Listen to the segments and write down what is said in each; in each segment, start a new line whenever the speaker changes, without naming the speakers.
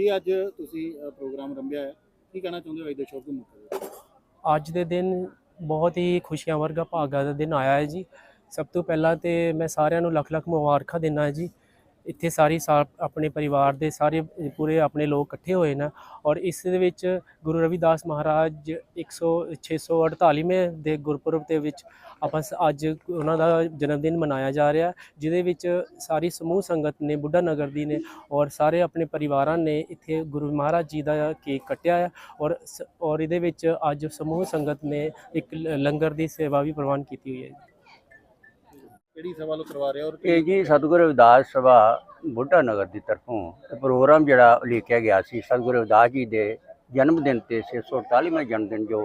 ਜੀ ਅੱਜ ਤੁਸੀਂ ਪ੍ਰੋਗਰਾਮ ਰੰਭਿਆ ਹੈ। ਕੀ ਕਹਿਣਾ ਚਾਹੁੰਦੇ ਹੋ ਅੱਜ ਦੇ ਸ਼ੁਭ ਮੌਕੇ
ਅੱਜ ਦੇ ਦਿਨ ਬਹੁਤ ਹੀ ਖੁਸ਼ੀਆਂ ਵਰਗਾ ਭਾਗਾ ਦਾ ਦਿਨ ਆਇਆ ਹੈ ਜੀ। ਸਭ ਤੋਂ ਪਹਿਲਾਂ ਤੇ ਮੈਂ ਸਾਰਿਆਂ ਨੂੰ ਲੱਖ ਲੱਖ ਮੁਬਾਰਕਾਂ ਦਿੰਦਾ ਜੀ। ਇੱਥੇ ਸਾਰੀ ਸਾ ਆਪਣੇ ਪਰਿਵਾਰ ਦੇ ਸਾਰੇ ਪੂਰੇ ਆਪਣੇ ਲੋਕ ਇਕੱਠੇ ਹੋਏ ਨੇ ਔਰ ਇਸ ਦੇ ਵਿੱਚ ਗੁਰੂ ਰਵਿਦਾਸ ਮਹਾਰਾਜ 100 648ਵੇਂ ਦੇ ਗੁਰਪੁਰਬ ਦੇ ਵਿੱਚ ਆਪਾਂ ਸ- ਅੱਜ ਉਹਨਾਂ ਦਾ ਜਨਮ ਦਿਨ ਮਨਾਇਆ ਜਾ ਰਿਹਾ ਜਿਹਦੇ ਵਿੱਚ ਸਾਰੀ ਸਮੂਹ ਸੰਗਤ ਨੇ, ਬੁੱਢਾ ਨਗਰ ਦੀ ਨੇ ਔਰ ਸਾਰੇ ਆਪਣੇ ਪਰਿਵਾਰਾਂ ਨੇ ਇੱਥੇ ਗੁਰੂ ਮਹਾਰਾਜ ਜੀ ਦਾ ਕੇਕ ਕੱਟਿਆ ਹੈ ਔਰ ਸ- ਔਰ ਇਹਦੇ ਵਿੱਚ ਅੱਜ ਸਮੂਹ ਸੰਗਤ ਨੇ ਇੱਕ ਲ- ਲੰਗਰ ਦੀ ਸੇਵਾ ਵੀ ਪ੍ਰਵਾਨ ਕੀਤੀ ਹੋਈ ਹੈ।
ਕਿਹੜੀ ਸਭਾ ਨੂੰ ਕਰਵਾ ਰਹੇ ਹੋ ਔਰ
ਇਹ ਜੀ ਸਤਿਗੁਰੂ ਰਵਿਦਾਸ ਸਭਾ ਬੁੱਢਾ ਨਗਰ ਦੀ ਤਰਫੋਂ ਇਹ ਪ੍ਰੋਗਰਾਮ ਜਿਹੜਾ ਉਲੀਕਿਆ ਗਿਆ ਸੀ, ਸਤਿਗੁਰੂ ਰਵਿਦਾਸ ਜੀ ਦੇ ਜਨਮ ਦਿਨ ਤੇ 648ਵਾਂ ਜਨਮ ਦਿਨ ਜੋ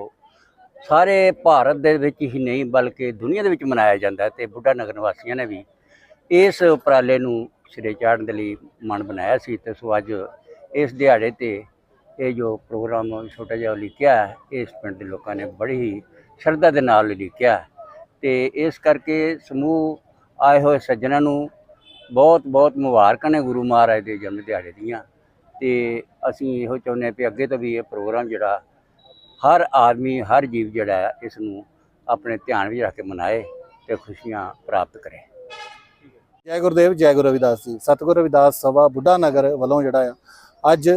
ਸਾਰੇ ਭਾਰਤ ਦੇ ਵਿੱਚ ਹੀ ਨਹੀਂ ਬਲਕਿ ਦੁਨੀਆ ਦੇ ਵਿੱਚ ਮਨਾਇਆ ਜਾਂਦਾ ਹੈ ਤੇ ਬੁੱਢਾ ਨਗਰ ਨਿਵਾਸੀਆਂ ਨੇ ਵੀ ਇਸ ਉਪਰਾਲੇ ਨੂੰ ਸਿਰੇ ਚਾੜਨ ਦੇ ਲਈ ਮਨ ਬਣਾਇਆ ਸੀ ਤੇ ਸੋ ਅੱਜ ਇਸ ਦਿਹਾੜੇ ਤੇ ਇਹ ਜੋ ਪ੍ਰੋਗਰਾਮ ਛੋਟਾ ਜਿਹਾ ਉਲੀਕਿਆ ਇਸ ਪਿੰਡ ਦੇ ਲੋਕਾਂ ਨੇ ਬੜੀ ਹੀ ਸ਼ਰਧਾ ਦੇ ਨਾਲ ਉਲੀਕਿਆ ਤੇ ਇਸ ਕਰਕੇ ਸਮੂਹ ਆਏ ਹੋਏ ਸੱਜਣਾਂ ਨੂੰ ਬਹੁਤ ਬਹੁਤ ਮੁਬਾਰਕਾਂ ਨੇ ਗੁਰੂ ਮਹਾਰਾਜ ਦੇ ਜਨਮ ਦਿਹਾੜੇ ਦੀਆਂ। ਤੇ ਅਸੀਂ ਇਹੋ ਚਾਹੁੰਦੇ ਹਾਂ ਕਿ ਅੱਗੇ ਤੋਂ ਵੀ ਇਹ ਪ੍ਰੋਗਰਾਮ ਜਿਹੜਾ ਹਰ ਆਦਮੀ, ਹਰ ਜੀਵ ਜਿਹੜਾ ਹੈ, ਇਸ ਨੂੰ ਆਪਣੇ ਧਿਆਨ ਵਿੱਚ ਰੱਖ ਕੇ ਮਨਾਏ ਤੇ ਖੁਸ਼ੀਆਂ ਪ੍ਰਾਪਤ ਕਰੇ।
ਜੈ ਗੁਰਦੇਵ, ਜੈ ਗੁਰੂ ਰਵਿਦਾਸ ਜੀ। ਸਤਿਗੁਰੂ ਰਵਿਦਾਸ ਸਭਾ ਬੁੱਢਾ ਨਗਰ ਵੱਲੋਂ ਜਿਹੜਾ ਆ, ਅੱਜ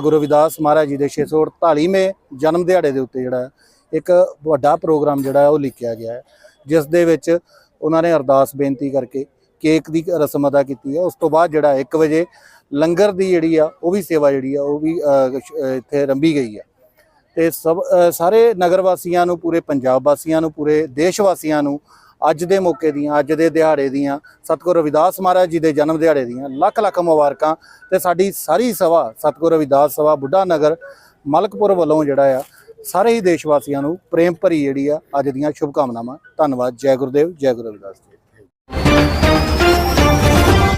ਗੁਰੂ ਰਵਿਦਾਸ ਮਹਾਰਾਜ ਜੀ ਦੇ 648ਵੇਂ ਜਨਮ ਦਿਹਾੜੇ ਦੇ ਉੱਤੇ ਜਿਹੜਾ ਇੱਕ ਵੱਡਾ ਪ੍ਰੋਗਰਾਮ ਜਿਹੜਾ ਉਹ ਲਿਖਿਆ ਗਿਆ ਹੈ। ਜਿਸ ਦੇ ਵਿੱਚ ਉਹਨਾਂ ਨੇ ਅਰਦਾਸ ਬੇਨਤੀ ਕਰਕੇ ਕੇਕ ਦੀ ਰਸਮ ਅਦਾ ਕੀਤੀ ਹੈ। ਉਸ ਤੋਂ ਬਾਅਦ ਜਿਹੜਾ 1 ਵਜੇ ਲੰਗਰ ਦੀ ਜਿਹੜੀ ਆ, ਉਹ ਵੀ ਸੇਵਾ ਜਿਹੜੀ ਆ, ਉਹ ਵੀ ਇੱਥੇ ਰੰਭੀ ਗਈ ਆ। ਤੇ ਸਭ ਸਾਰੇ ਨਗਰ ਵਾਸੀਆਂ ਨੂੰ, ਪੂਰੇ ਪੰਜਾਬ ਵਾਸੀਆਂ ਨੂੰ, ਪੂਰੇ ਦੇਸ਼ ਵਾਸੀਆਂ ਨੂੰ ਅੱਜ ਦੇ ਮੌਕੇ ਦੀਆਂ, ਅੱਜ ਦੇ ਦਿਹਾੜੇ ਦੀਆਂ, ਸਤਿਗੁਰੂ ਰਵਿਦਾਸ ਮਹਾਰਾਜ ਜੀ ਦੇ ਜਨਮ ਦਿਹਾੜੇ ਦੀਆਂ ਲੱਖ ਲੱਖ ਮੁਬਾਰਕਾਂ ਤੇ ਸਾਡੀ ਸਾਰੀ ਸਭਾ, ਸਤਿਗੁਰੂ ਰਵਿਦਾਸ ਸਭਾ ਬੁੱਢਾ ਨਗਰ ਮਲਕਪੁਰ ਵੱਲੋਂ ਜਿਹੜਾ ਆ ਸਾਰੇ ਹੀ ਦੇਸ਼ ਵਾਸੀਆਂ ਨੂੰ ਪ੍ਰੇਮ ਭਰੀ ਜਿਹੜੀ ਆ ਅੱਜ ਦੀਆਂ ਸ਼ੁਭਕਾਮਨਾਵਾਂ। ਧੰਨਵਾਦ। ਜੈ ਗੁਰਦੇਵ, ਜੈ ਗੁਰੂ ਰਵਿਦਾਸ ਜੀ।